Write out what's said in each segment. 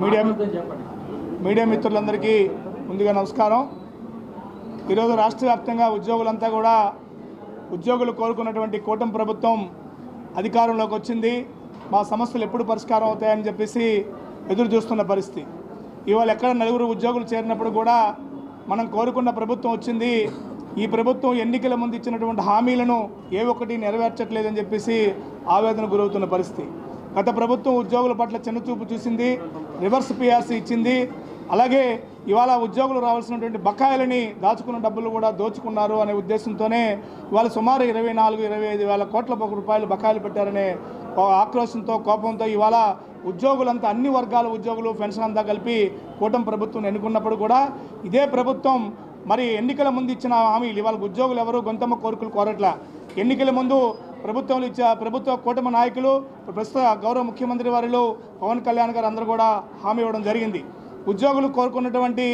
Media media మిత్రులందరికీ ముందుగా నమస్కారం. ఈరోజు రాష్ట్ర వ్యాప్తంగా ఉద్యోగులంతా కూడా ఉద్యోగులు కోరుకున్నటువంటి కూటమి ప్రభుత్వం అధికారంలోకి వచ్చింది. మా సమస్యలు ఎప్పుడు పరిష్కారం అవుతాయని చెప్పేసి ఎదురు చూస్తున్న పరిస్థితి. ఇవాళ ఎక్కడ నలుగురు ఉద్యోగులు చేరినప్పుడు కూడా మనం కోరుకున్న ప్రభుత్వం వచ్చింది. ఈ ప్రభుత్వం ఎన్నికల ముందు ఇచ్చినటువంటి హామీలను ఏ ఒక్కటి నెరవేర్చట్లేదని చెప్పేసి ఆవేదన గురవుతున్న పరిస్థితి. గత ప్రభుత్వం ఉద్యోగుల పట్ల చిన్నచూపు చూసింది రివర్స్ పిఆర్సీ ఇచ్చింది. అలాగే ఇవాళ ఉద్యోగులు రావాల్సినటువంటి బకాయిలని దాచుకున్న డబ్బులు కూడా దోచుకున్నారు అనే ఉద్దేశంతోనే ఇవాళ సుమారు ఇరవై నాలుగు ఇరవై ఐదు వేల కోట్ల రూపాయలు బకాయిలు పెట్టారనే కో- ఆక్రోశంతో కోపంతో ఇవాళ ఉద్యోగులంతా అన్ని వర్గాల ఉద్యోగులు పెన్షన్ అంతా కలిపి కూటమి ప్రభుత్వం ఎన్నుకున్నప్పుడు కూడా ఇదే ప్రభుత్వం మరి ఎన్నికల ముందు ఇచ్చిన హామీలు. ఇవాళ ఉద్యోగులు ఎవరు? గొంతమ్మ కోరికలు కోరట్లా. ఎన్నికల ముందు ప్రభుత్వంలో ఇచ్చే ప్రభుత్వ కూటమి నాయకులు ప్రస్తుత గౌరవ ముఖ్యమంత్రి వారిలో పవన్ కళ్యాణ్ గారు అందరూ కూడా హామీ ఇవ్వడం జరిగింది. ఉద్యోగులు కోరుకున్నటువంటి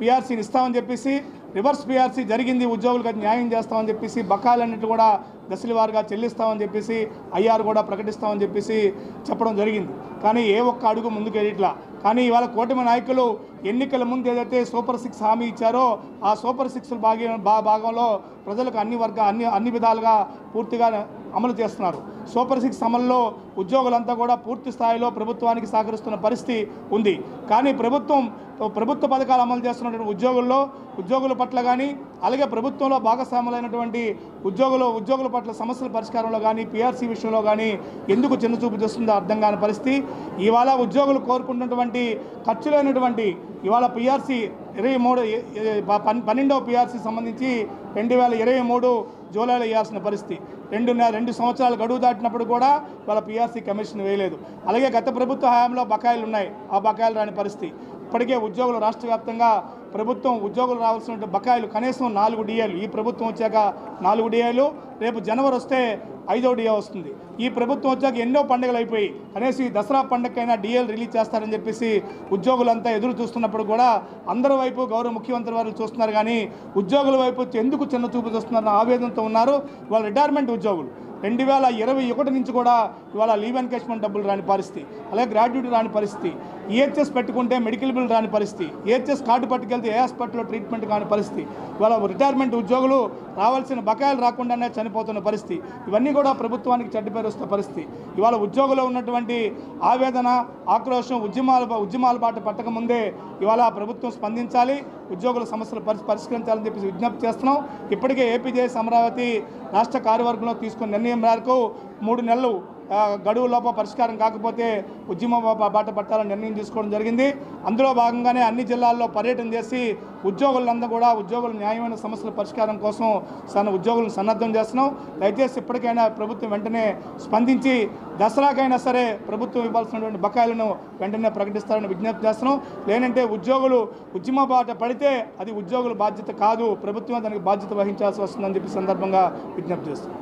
పిఆర్సీని ఇస్తామని చెప్పేసి రివర్స్ పిఆర్సీ జరిగింది ఉద్యోగులకు న్యాయం చేస్తామని చెప్పేసి బకాయిలన్నిటి కూడా దశల వారుగా చెల్లిస్తామని చెప్పేసి ఐఆర్ కూడా ప్రకటిస్తామని చెప్పేసి చెప్పడం జరిగింది. కానీ ఏ ఒక్క అడుగు ముందుకు వెళ్ళట్లా కానీ ఇవాళ కూటమి నాయకులు ఎన్నికల ముందు ఏదైతే సూపర్ సిక్స్ హామీ ఇచ్చారో ఆ సూపర్ సిక్స్ భాగం భా- భాగంలో ప్రజలకు అన్ని వర్గ అన్ని అన్ని విధాలుగా పూర్తిగా అమలు చేస్తున్నారు. సూపర్ సిక్స్ అమల్లో ఉద్యోగులంతా కూడా పూర్తి స్థాయిలో ప్రభుత్వానికి సహకరిస్తున్న పరిస్థితి ఉంది. కానీ ప్రభుత్వం ప్రభుత్వ పథకాలు అమలు చేస్తున్నటువంటి ఉద్యోగుల్లో ఉద్యోగుల పట్ల కానీ అలాగే ప్రభుత్వంలో భాగస్వాములైనటువంటి ఉద్యోగులు ఉద్యోగుల పట్ల సమస్యల పరిష్కారంలో కానీ పీఆర్సీ విషయంలో కానీ ఎందుకు చిన్న చూపు చేస్తుందో అర్థం కాని పరిస్థితి. ఇవాళ ఉద్యోగులు కోరుకుంటున్నటువంటి ఖర్చులైనటువంటి ఇవాళ పీఆర్సీ ఇరవై మూడు పన్- పన్నెండవ పిఆర్సీ సంబంధించి రెండు వేల ఇరవై మూడు జూలైలో వేయాల్సిన పరిస్థితి. రెండు రెండు సంవత్సరాలు గడువు దాటినప్పుడు కూడా వాళ్ళ పిఆర్సీ కమిషన్ వేయలేదు. అలాగే గత ప్రభుత్వ హయాంలో బకాయిలు ఉన్నాయి. ఆ బకాయిలు రాని పరిస్థితి. ఇప్పటికే ఉద్యోగులు రాష్ట్ర వ్యాప్తంగా ప్రభుత్వం ఉద్యోగులు రావాల్సిన బకాయిలు కనీసం నాలుగు డిఏలు. ఈ ప్రభుత్వం వచ్చాక నాలుగు డిఏలు. రేపు జనవరి వస్తే ఐదో డిఏ వస్తుంది. ఈ ప్రభుత్వం వచ్చాక ఎన్నో పండుగలు అయిపోయి అనేసి దసరా పండుగకైనా డిఏలు రిలీజ్ చేస్తారని చెప్పేసి ఉద్యోగులంతా ఎదురు చూస్తున్నప్పుడు కూడా అందరి వైపు గౌరవ ముఖ్యమంత్రి వారు చూస్తున్నారు. కానీ ఉద్యోగుల వైపు ఎందుకు చిన్న చూపు చూస్తున్నారన్న ఆవేదనతో ఉన్నారు. వాళ్ళ రిటైర్మెంట్ ఉద్యోగులు. రెండు వేల ఇరవై ఒకటి నుంచి కూడా ఇవాళ లీవ్ ఎన్కేష్మెంట్ డబ్బులు రాని పరిస్థితి. అలాగే గ్రాడ్యుయేట్ రాని పరిస్థితి. ఈహెచ్ఎస్ పెట్టుకుంటే మెడికల్ బిల్ రాని పరిస్థితి. ఈహెచ్ఎస్ కార్డు పట్టుకెళ్తే ఏ హాస్పిటల్లో ట్రీట్మెంట్ కాని పరిస్థితి. ఇవాళ రిటైర్మెంట్ ఉద్యోగులు రావాల్సిన బకాయిలు రాకుండానే చనిపోతున్న పరిస్థితి. ఇవన్నీ కూడా ప్రభుత్వానికి చెడ్డ పేరు వస్తున్న పరిస్థితి. ఇవాళ ఉద్యోగులు ఉన్నటువంటి ఆవేదన ఆక్రోశం ఉద్యమాల ఉద్యమాల బాట పట్టకముందే ఇవాళ ప్రభుత్వం స్పందించాలి. ఉద్యోగుల సమస్యలు పరి పరిష్కరించాలని చెప్పి విజ్ఞప్తి చేస్తున్నాం. ఇప్పటికే ఏపీజేఎస్ అమరావతి రాష్ట్ర కార్యవర్గంలో తీసుకున్న నిర్ణయం మేరకు మూడు నెలలు గడువు లోప పరిష్కారం కాకపోతే ఉద్యమ బాట పట్టాలని నిర్ణయం తీసుకోవడం జరిగింది. అందులో భాగంగానే అన్ని జిల్లాల్లో పర్యటన చేసి ఉద్యోగులందరూ కూడా ఉద్యోగుల న్యాయమైన సమస్యల పరిష్కారం కోసం సన్న ఉద్యోగులను సన్నద్ధం చేస్తున్నాం. దయచేసి ఇప్పటికైనా ప్రభుత్వం వెంటనే స్పందించి దసరాకైనా సరే ప్రభుత్వం ఇవ్వాల్సినటువంటి బకాయిలను వెంటనే ప్రకటిస్తారని విజ్ఞప్తి చేస్తున్నాం. లేనంటే ఉద్యోగులు ఉద్యమ బాట పడితే అది ఉద్యోగుల బాధ్యత కాదు. ప్రభుత్వం దానికి బాధ్యత వహించాల్సి వస్తుందని చెప్పి సందర్భంగా విజ్ఞప్తి చేస్తున్నాం.